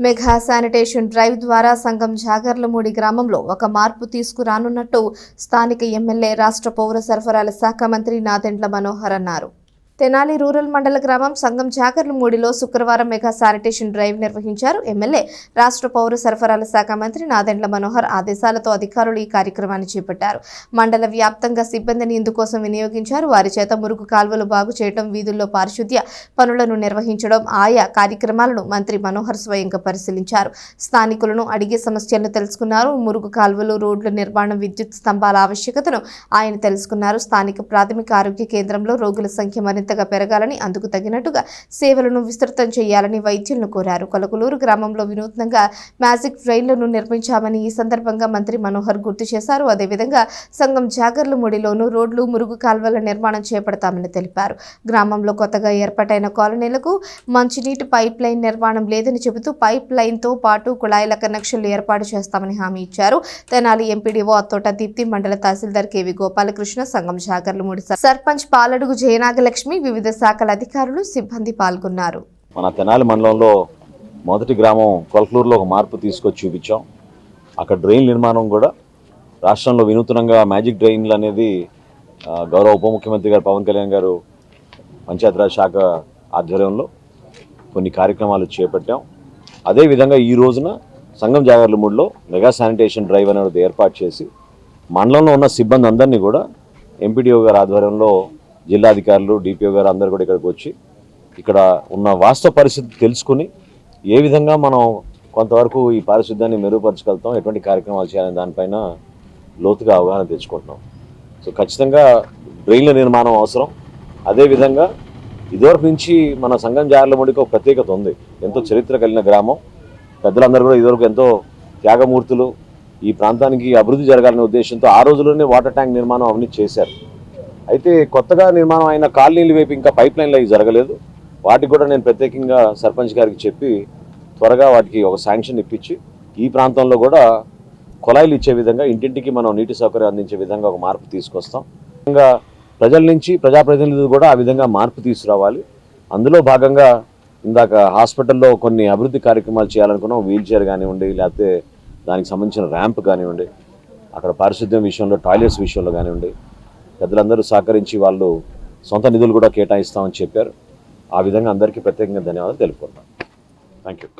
Mega sanitation drive ద్వారా సంఘం జాగర్లమూడి గ్రామంలో ఒక మార్పు తీసుకురానున్నట్టు స్థానిక ఎమ్మెల్యే రాష్ట్ర పౌర సరఫరాల శాఖ మంత్రి నాదెండ్ల మనోహర్ అన్నారు. తెనాలి రూరల్ మండల గ్రామం సంఘం జాగర్లమూడిలో శుక్రవారం మెగా శానిటేషన్ డ్రైవ్ నిర్వహించారు ఎమ్మెల్యే. రాష్ట్ర పౌర సరఫరాల శాఖ మంత్రి నాదెండ్ల మనోహర్ ఆదేశాలతో అధికారులు ఈ కార్యక్రమాన్ని చేపట్టారు. మండల వ్యాప్తంగా సిబ్బందిని ఇందుకోసం వినియోగించారు. వారి చేత మురుగు కాల్వలు బాగు చేయడం వీధుల్లో పారిశుద్ధ్య పనులను నిర్వహించడం ఆయా కార్యక్రమాలను మంత్రి మనోహర్ స్వయంగా పరిశీలించారు. స్థానికులను అడిగే సమస్యలను తెలుసుకున్నారు. మురుగు కాల్వలు రోడ్ల నిర్మాణం విద్యుత్ స్తంభాల ఆవశ్యకతను ఆయన తెలుసుకున్నారు. స్థానిక ప్రాథమిక ఆరోగ్య కేంద్రంలో రోగుల సంఖ్య మరింత మరింతగా పెరగాలని అందుకు తగినట్టుగా సేవలను విస్తృతం చేయాలని వైద్యులను కోరారు. కలకలూరు గ్రామంలో వినూత్నంగా మ్యాజిక్ ట్రైన్లను నిర్మించామని ఈ సందర్భంగా మంత్రి మనోహర్ గుర్తు చేశారు. అదేవిధంగా సంఘం జాగర్ల ముడిలోనూ రోడ్లు మురుగు కాల్వల నిర్మాణం చేపడతామని తెలిపారు. గ్రామంలో కొత్తగా ఏర్పాటైన కాలనీలకు మంచినీటి పైప్ లైన్ నిర్మాణం లేదని చెబుతూ పైప్ లైన్తో పాటు కుళాయిల కనెక్షన్లు ఏర్పాటు చేస్తామని హామీ ఇచ్చారు. తెనాలి ఎంపీడీఓ అత్తోట దీప్తి మండల తహసీల్దార్ కేవి గోపాలకృష్ణ సంఘం జాగర్లమూడి సర్పంచ్ పాలడుగు జయనాగలక్ష్మి వివిధ శాఖల అధికారులు సిబ్బంది పాల్గొన్నారు. మన తెనాలి మండలంలో మొదటి గ్రామం కొలకలూరులో ఒక మార్పు తీసుకొచ్చి చూపించాం. అక్కడ డ్రైన్ నిర్మాణం కూడా రాష్ట్రంలో వినూతనంగా మ్యాజిక్ డ్రైన్లు అనేది గౌరవ ఉప ముఖ్యమంత్రి గారు పవన్ కళ్యాణ్ గారు పంచాయతీరాజ్ శాఖ ఆధ్వర్యంలో కొన్ని కార్యక్రమాలు చేపట్టాం. అదేవిధంగా ఈ రోజున సంఘం జాగర్లమూడిలో మెగా శానిటేషన్ డ్రైవ్ అనేది ఏర్పాటు చేసి మండలంలో ఉన్న సిబ్బంది అందరినీ కూడా ఎంపీడీఓ గారి ఆధ్వర్యంలో జిల్లాధికారులు డిపిఓ గారు అందరు కూడా ఇక్కడికి వచ్చి ఇక్కడ ఉన్న వాస్తవ పరిస్థితి తెలుసుకుని ఏ విధంగా మనం కొంతవరకు ఈ పారిశుద్ధ్యాన్ని మెరుగుపరచగలుగుతాం ఎటువంటి కార్యక్రమాలు చేయాలని దానిపైన లోతుగా అవగాహన తెచ్చుకుంటున్నాం. సో ఖచ్చితంగా డ్రైన్ల నిర్మాణం అవసరం. అదేవిధంగా ఇదివరకు నుంచి మన సంఘం జార్లముడికి ఒక ప్రత్యేకత ఉంది. ఎంతో చరిత్ర కలిగిన గ్రామం. పెద్దలందరూ కూడా ఇదివరకు ఎంతో త్యాగమూర్తులు. ఈ ప్రాంతానికి అభివృద్ధి జరగాలనే ఉద్దేశంతో ఆ రోజుల్లోనే వాటర్ ట్యాంక్ నిర్మాణం అవన్నీ చేశారు. అయితే కొత్తగా నిర్మాణం అయిన కాలనీలు వైపు ఇంకా పైప్ లైన్లు అవి జరగలేదు. వాటికి కూడా నేను ప్రత్యేకంగా సర్పంచ్ గారికి చెప్పి త్వరగా వాటికి ఒక శాంక్షన్ ఇప్పించి ఈ ప్రాంతంలో కూడా కుళాయిలు ఇచ్చే విధంగా ఇంటింటికి మనం నీటి సౌకర్యం అందించే విధంగా ఒక మార్పు తీసుకొస్తాం. ఇంకా ప్రజల నుంచి ప్రజాప్రతినిధులు కూడా ఆ విధంగా మార్పు తీసుకురావాలి. అందులో భాగంగా ఇందాక హాస్పిటల్లో కొన్ని అభివృద్ధి కార్యక్రమాలు చేయాలనుకున్నాం. వీల్ చైర్ కానివ్వండి లేకపోతే దానికి సంబంధించిన ర్యాంప్ కానివ్వండి అక్కడ పారిశుద్ధ్యం విషయంలో టాయిలెట్స్ విషయంలో కానివ్వండి పెద్దలందరూ సహకరించి వాళ్ళు సొంత నిధులు కూడా కేటాయిస్తామని చెప్పారు. ఆ విధంగా అందరికీ ప్రత్యేకంగా ధన్యవాదాలు తెలుపుకుంటాం థ్యాంక్ యూ